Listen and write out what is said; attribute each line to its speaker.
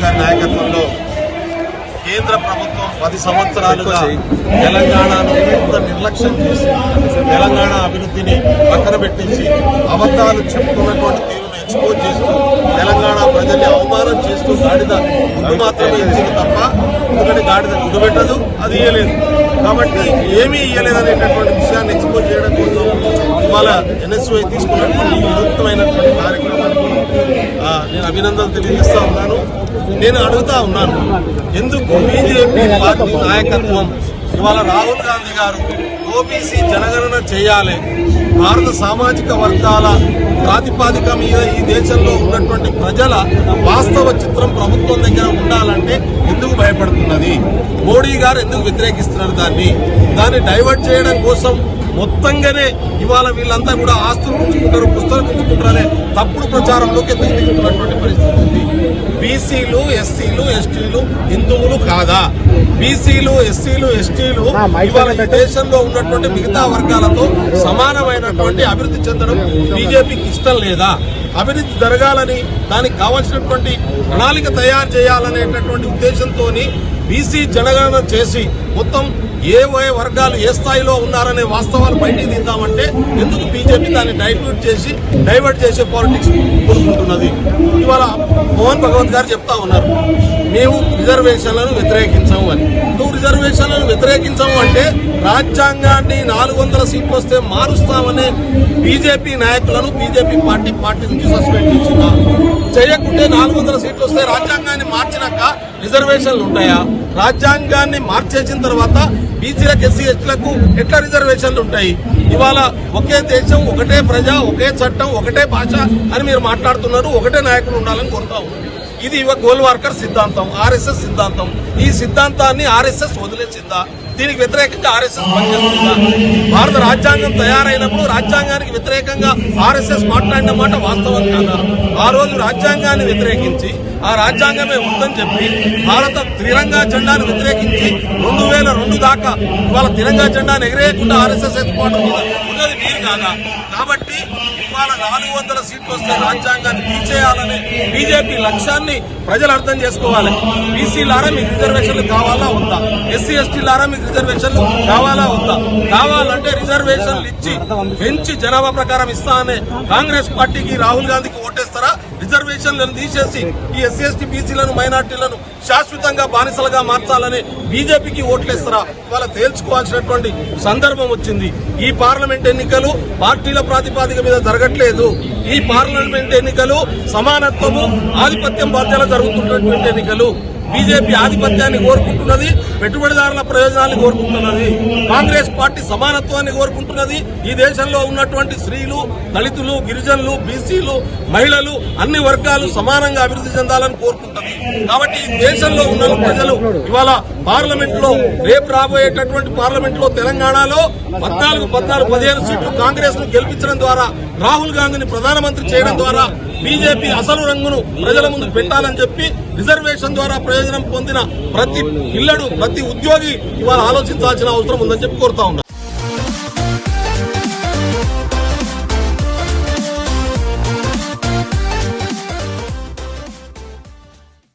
Speaker 1: గారి నాయకత్వంలో కేంద్ర ప్రభుత్వం పది సంవత్సరాలుగా తెలంగాణను ఎంత నిర్లక్ష్యం చేసి తెలంగాణ అభివృద్ధిని పక్కన పెట్టించి అబద్ధాలు చెప్పుకున్నటువంటి తీరును ఎక్స్పోజ్ చేస్తూ తెలంగాణ ప్రజల్ని అవమానం చేస్తూ గాడిద ముందు మాత్రమే ఇచ్చింది తప్ప ఎందుకంటే గాడిద గుడ్డు పెట్టదు అది ఇయ్యలేదు. కాబట్టి ఏమీ ఇయ్యలేదు అనేటటువంటి విషయాన్ని ఎక్స్పోజ్ చేయడం కోసం ఇవాళ ఎన్ఎస్వై తీసుకున్నటువంటి ఈ వినూత్నమైనటువంటి కార్యక్రమానికి నేను అభినందనలు తెలియజేస్తా ఉన్నాను. నేను అడుగుతా ఉన్నాను ఎందుకు బీజేపీ పార్టీ నాయకత్వం? ఇవాళ రాహుల్ గాంధీ గారు ఓబీసీ జనగణన చేయాలి. భారత సామాజిక వర్గాల ప్రాతిపాదిక మీద ఈ దేశంలో ఉన్నటువంటి ప్రజల వాస్తవ చిత్రం ప్రభుత్వం దగ్గర ఉండాలంటే ఎందుకు భయపడుతున్నది? మోడీ గారు ఎందుకు వ్యతిరేకిస్తున్నారు దాన్ని? దాన్ని డైవర్ట్ చేయడం కోసం మొత్తంగానే ఇవాళ వీళ్ళంతా కూడా ఆస్తులు ఉంచుకుంటారు పుస్తకాలు ఉంచుకుంటారు అనే తప్పుడు ప్రచారంలోకి దిగుతున్నటువంటి పరిస్థితి ఉంది. బీసీలు ఎస్సీలు ఎస్టీలు హిందువులు కాదా? బీసీలు ఎస్సీలు ఎస్టీలు ఇవాళ ఈ దేశంలో ఉన్నటువంటి మిగతా వర్గాలతో సమానమైనటువంటి అభివృద్ధి చెందడం బీజేపీకి ఇష్టం లేదా? అభివృద్ధి జరగాలని దానికి కావాల్సినటువంటి ప్రణాళిక తయారు చేయాలనేటటువంటి ఉద్దేశంతో బీసీ జనగణన చేసి మొత్తం ఏ వర్గాలు ఏ స్థాయిలో ఉన్నారనే వాస్తవాలు బయటికి తీద్దామంటే ఎందుకు బీజేపీ దాన్ని డైల్యూట్ చేసి డైవర్ట్ చేసే పాలిటిక్స్ కోరుకుంటున్నది? ఇవాళ మోహన్ భగవత్ గారు చెప్తా ఉన్నారు మేము రిజర్వేషన్లను వ్యతిరేకించాము అని. నువ్వు రిజర్వేషన్లను వ్యతిరేకించాము అంటే రాజ్యాంగాన్ని నాలుగు వందల సీట్లు వస్తే మారుస్తామనే బీజేపీ నాయకులను బీజేపీ పార్టీ పార్టీ నుంచి సస్పెండ్ చేసిందా? చేయకుంటే నాలుగు వందల సీట్లు వస్తే రాజ్యాంగాన్ని మార్చినాక రిజర్వేషన్లు ఉంటాయా? రాజ్యాంగాన్ని మార్చేసిన తర్వాత బీసీలకు ఎస్సీ ఎస్టీలకు ఎట్లా రిజర్వేషన్లు ఉంటాయి? ఇవాళ ఒకే దేశం ఒకటే ప్రజ ఒకే చట్టం ఒకటే భాష అని మీరు మాట్లాడుతున్నారు. ఒకటే నాయకులు ఉండాలని కోరుతా ఇది ఇవ గోల్వార్కర్ సిద్ధాంతం ఆర్ఎస్ఎస్ సిద్ధాంతం. ఈ సిద్ధాంతాన్ని ఆర్ఎస్ఎస్ వదిలేసిందా? దీనికి వ్యతిరేకంగా ఆర్ఎస్ఎస్ పనిచేస్తుందా? భారత రాజ్యాంగం తయారైనప్పుడు రాజ్యాంగానికి వ్యతిరేకంగా ఆర్ఎస్ఎస్ మాట్లాడిన మాట వాస్తవం కాదా? ఆ రోజు రాజ్యాంగాన్ని వ్యతిరేకించి ఆ రాజ్యాంగమే ఉందని చెప్పి భారత తిరంగా జెండాను వ్యతిరేకించి రెండు వేల రెండు దాకా ఇవాళ తిరంగా జెండాను ఎగిరేయకుండా ఆర్ఎస్ఎస్ ఎత్తుకోవడం ఉన్నది మీరు కాదా? కాబట్టి ఇవాళ నాలుగు వందల సీట్లు వస్తే రాజ్యాంగాన్ని తీర్చేయాలనే బీజేపీ లక్ష్యాన్ని ప్రజలు అర్థం చేసుకోవాలి. బీసీలారా మీకు రిజర్వేషన్లు కావాలా ఉందా ఎస్సీ ఎస్టీలారా మీకు రిజర్వేషన్లు కావాలా ఉందా కావాలంటే రిజర్వేషన్లు ఇచ్చి పెంచి జనాభా ప్రకారం ఇస్తా అనే కాంగ్రెస్ పార్టీకి రాహుల్ గాంధీకి ఓటేస్తారా? రిజర్వేషన్లను తీసేసి ఈ ఎస్సీ ఎస్టీ బీసీలను మైనార్టీలను శాశ్వతంగా బానిసలుగా మార్చాలని బీజేపీకి ఓట్లేస్తారా? ఇవాళ తేల్చుకోవాల్సినటువంటి సందర్భం వచ్చింది. ఈ పార్లమెంట్ ఎన్నికలు పార్టీల ప్రాతిపాదిక మీద జరగట్లేదు ఈ పార్లమెంట్ ఎన్నికలు సమానత్వము ఆధిపత్యం బాధ్యత జరుగుతున్నటువంటి ఎన్నికలు. బీజేపీ ఆధిపత్యాన్ని కోరుకుంటున్నది పెట్టుబడిదారుల ప్రయోజనాన్ని కోరుకుంటున్నది కాంగ్రెస్ పార్టీ సమానత్వాన్ని కోరుకుంటున్నది ఈ దేశంలో ఉన్నటువంటి స్త్రీలు దళితులు గిరిజనులు బీసీలు మహిళలు అన్ని వర్గాలు సమానంగా అభివృద్ధి చెందాలని కోరుకుంటుంది కాబట్టి ఈ దేశంలో ఉన్న ప్రజలు ఇవాళ పార్లమెంట్లో రేపు రాబోయేటటువంటి పార్లమెంట్లో తెలంగాణలో పద్నాలుగు పద్నాలుగు పదిహేను సీట్లు కాంగ్రెస్ను గెలిపించడం ద్వారా రాహుల్ గాంధీని ప్రధానమంత్రి చేయడం ద్వారా బీజేపీ అసలు రంగును ప్రజల ముందు పెట్టాలని చెప్పి రిజర్వేషన్ ద్వారా ప్రయోజనం పొందిన ప్రతి పిల్లడు ప్రతి ఉద్యోగి ఇవాళ ఆలోచించాల్సిన అవసరం ఉందని చెప్పి కోరుతా ఉన్నారు